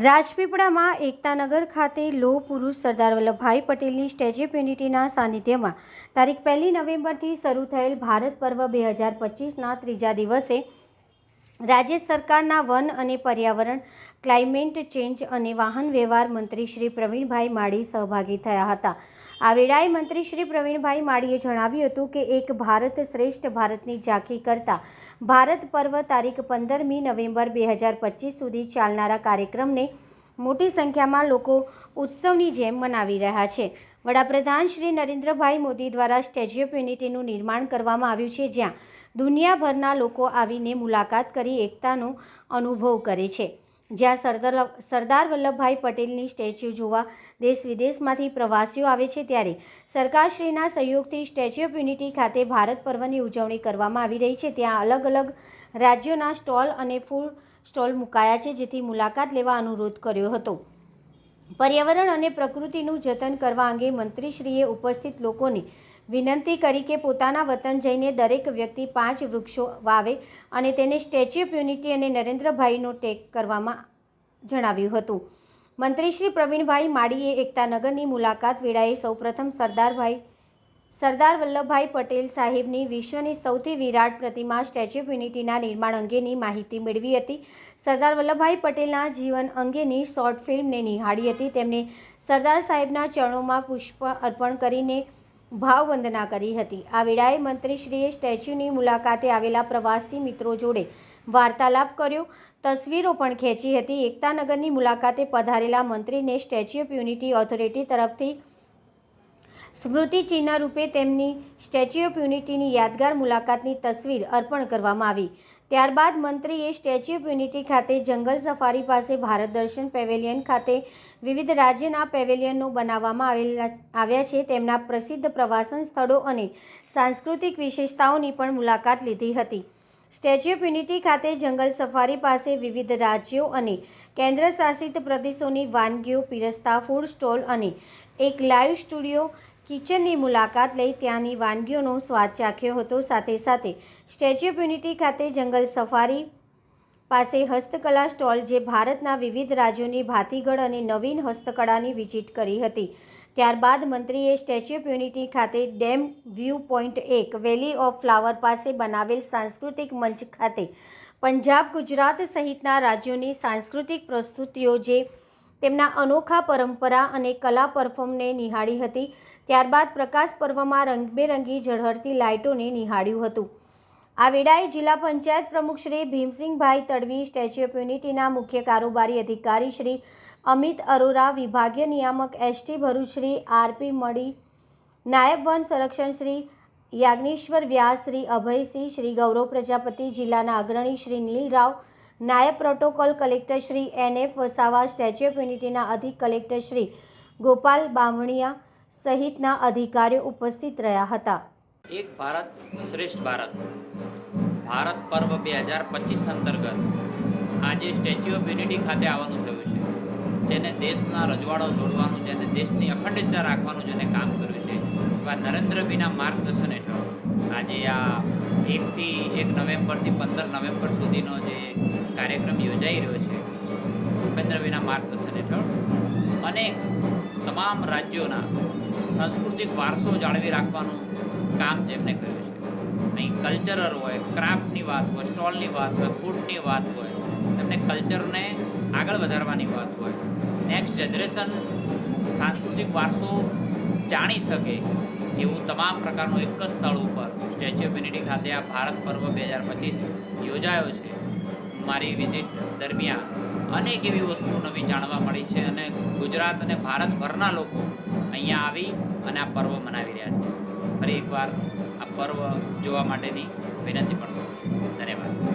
રાજપીપળામાં એકતાનગર ખાતે લોહ પુરુષ સરદાર વલ્લભભાઈ પટેલની સ્ટેચ્યુ ઓફ યુનિટીના સાનિધ્યમાં તારીખ પહેલી નવેમ્બરથી શરૂ થયેલ ભારત પર્વ બે હજાર પચીસના ત્રીજા દિવસે રાજ્ય સરકારના વન અને પર્યાવરણ, ક્લાઇમેટ ચેન્જ અને વાહન વ્યવહાર મંત્રી શ્રી પ્રવીણભાઈ માળી સહભાગી થયા હતા. આ વેળાએ મંત્રી શ્રી પ્રવીણભાઈ માળીએ જણાવ્યું હતું કે એક ભારત શ્રેષ્ઠ ભારતની ઝાંખી કરતા ભારત પર્વ તારીખ પંદરમી નવેમ્બર બે હજાર પચીસ સુધી ચાલનારા કાર્યક્રમને મોટી સંખ્યામાં લોકો ઉત્સવની જેમ મનાવી રહ્યા છે. વડાપ્રધાન શ્રી નરેન્દ્રભાઈ મોદી દ્વારા સ્ટેચ્યુ ઓફ યુનિટીનું નિર્માણ કરવામાં આવ્યું છે, જ્યાં દુનિયાભરના લોકો આવીને મુલાકાત કરી એકતાનો અનુભવ કરે છે. જ્યાં સરદાર સરદાર વલ્લભભાઈ પટેલની સ્ટેચ્યુ જોવા દેશ વિદેશમાંથી પ્રવાસીઓ આવે છે ત્યારે સરકારશ્રીના સહયોગથી સ્ટેચ્યુ ઓફ યુનિટી ખાતે ભારત પર્વની ઉજવણી કરવામાં આવી રહી છે. ત્યાં અલગ અલગ રાજ્યોના સ્ટોલ અને ફૂડ સ્ટોલ મુકાયા છે, જેથી મુલાકાત લેવા અનુરોધ કર્યો હતો. પર્યાવરણ અને પ્રકૃતિનું જતન કરવા અંગે મંત્રીશ્રીએ ઉપસ્થિત લોકોને વિનંતી કરી કે પોતાના વતન જઈને દરેક વ્યક્તિ પાંચ વૃક્ષો વાવે અને તેને સ્ટેચ્યુ ઓફ યુનિટી અને નરેન્દ્રભાઈનો ટેક કરવામાં જણાવ્યું હતું. મંત્રી શ્રી પ્રવીણભાઈ માળીએ એકતાનગરની મુલાકાત વેળાએ સૌપ્રથમ સરદારભાઈ સરદાર વલ્લભભાઈ પટેલ સાહેબની વિશ્વની સૌથી વિરાટ પ્રતિમા સ્ટેચ્યુ ઓફ યુનિટીના નિર્માણ અંગેની માહિતી મેળવી હતી. સરદાર વલ્લભભાઈ પટેલના જીવન અંગેની શોર્ટ ફિલ્મને નિહાળી હતી. તેમણે સરદાર સાહેબના ચરણોમાં પુષ્પ અર્પણ કરીને ભાવવંદના કરી હતી. આ વેળાએ મંત્રીશ્રીએ સ્ટેચ્યુની મુલાકાતે આવેલા પ્રવાસી મિત્રો જોડે વાર્તાલાપ કર્યો. તસવીરો પણ ખેંચી હતી. એકતાનગરની મુલાકાતે પધારેલા મંત્રીને સ્ટેચ્યુ ઓફ યુનિટી ઓથોરિટી તરફથી સ્મૃતિચિહ્ન રૂપે તેમની સ્ટેચ્યુ ઓફ યુનિટીની યાદગાર મુલાકાતની તસવીર અર્પણ કરવામાં આવી. ત્યારબાદ મંત્રીએ સ્ટેચ્યુ ઓફ યુનિટી ખાતે જંગલ સફારી પાસે ભારત દર્શન પેવેલિયન ખાતે વિવિધ રાજ્યના પેવેલિયનો બનાવવામાં આવેલા, આવ્યા છે. તેમના પ્રસિદ્ધ પ્રવાસન સ્થળો અને સાંસ્કૃતિક વિશેષતાઓની પણ મુલાકાત લીધી હતી. સ્ટેચ્યુ ઓફ યુનિટી ખાતે જંગલ સફારી પાસે વિવિધ રાજ્યો અને કેન્દ્ર શાસિત પ્રદેશોની વાનગીઓ, પીરસતા, ફૂડ સ્ટોલ અને એક લાઈવ સ્ટુડિયો કિચનની મુલાકાત લઈ ત્યાંની વાનગીઓનો સ્વાદ ચાખ્યો હતો. સાથે સાથે સ્ટેચ્યુ ઓફ યુનિટી ખાતે જંગલ સફારી પાસે હસ્તકલા સ્ટોલ જે ભારતના વિવિધ રાજ્યોની ભાતીગળ અને નવીન હસ્તકળાની વિઝિટ કરી હતી. ત્યારબાદ મંત્રીએ સ્ટેચ્યુ ઓફ યુનિટી ખાતે ડેમ વ્યૂ પોઈન્ટ એક, વેલી ઓફ ફ્લાવર પાસે બનાવેલ સાંસ્કૃતિક મંચ ખાતે પંજાબ ગુજરાત સહિતના રાજ્યોની સાંસ્કૃતિક પ્રસ્તુતિઓ જે તેમના અનોખા પરંપરા અને કલા પરફોર્મને નિહાળી હતી. ત્યારબાદ પ્રકાશ પર્વમાં રંગબેરંગી ઝળહળતી લાઇટોને નિહાળ્યું હતું. આ વેળાએ જિલ્લા પંચાયત પ્રમુખ શ્રી ભીમસિંહભાઈ તડવી, સ્ટેચ્યુ ઓફ યુનિટીના મુખ્ય કારોબારી અધિકારી શ્રી અમિત અરોરા, વિભાગીય નિયામક એસટી ભરૂચ શ્રી આરપી મળી, નાયબ વન સંરક્ષણ શ્રી યાજ્ઞેશ્વર વ્યાસ શ્રી અભયસિંહ, શ્રી ગૌરવ પ્રજાપતિ, જિલ્લાના અગ્રણી શ્રી નીલ રાવ, નાયબ protocol collector Shri N F Vasava, statue of યુનિટીના અધિક કલેક્ટર શ્રી ગોપાલ બામણિયા સહિતના અધિકારીઓ ઉપસ્થિત રહ્યા હતા. એક ભારત શ્રેષ્ઠ ભારત. ભારત પર્વ બે હજાર પચીસ અંતર્ગત આજે સ્ટેચ્યુ ઓફ યુનિટી ખાતે આવવાનું થયું છે. જેને દેશના રજવાડો જોડવાનું, જેને દેશની અખંડિતતા રાખવાનું, જેને કામ કર્યું છે, એવા નરેન્દ્રભાઈના માર્ગદર્શન હેઠળ આજે આ એકથી એક નવેમ્બરથી પંદર નવેમ્બર સુધીનો જે કાર્યક્રમ યોજાઈ રહ્યો છે ભૂપેન્દ્રભાઈના માર્ગદર્શન હેઠળ. અનેક તમામ રાજ્યોના સાંસ્કૃતિક વારસો જાળવી રાખવાનું કામ જેમણે કર્યું છે. અહીં કલ્ચરલ હોય, ક્રાફ્ટની વાત હોય, સ્ટોલની વાત હોય, ફૂડની વાત હોય, તેમને કલ્ચરને આગળ વધારવાની વાત હોય. નેક્સ્ટ જનરેશન સાંસ્કૃતિક વારસો જાણી શકે એવું તમામ પ્રકારનું એક જ સ્થળ ઉપર સ્ટેચ્યુ ઓફ યુનિટી ખાતે આ ભારત પર્વ બે હજાર પચીસ યોજાયો છે. મારી વિઝિટ દરમિયાન અનેક એવી વસ્તુઓ નવી જાણવા મળી છે અને ગુજરાત અને ભારતભરના લોકો અહીંયા આવી અને આ પર્વ મનાવી રહ્યા છે. ફરી એકવાર આ પર્વ જોવા માટેની વિનંતી પણ કરું છું. ધન્યવાદ.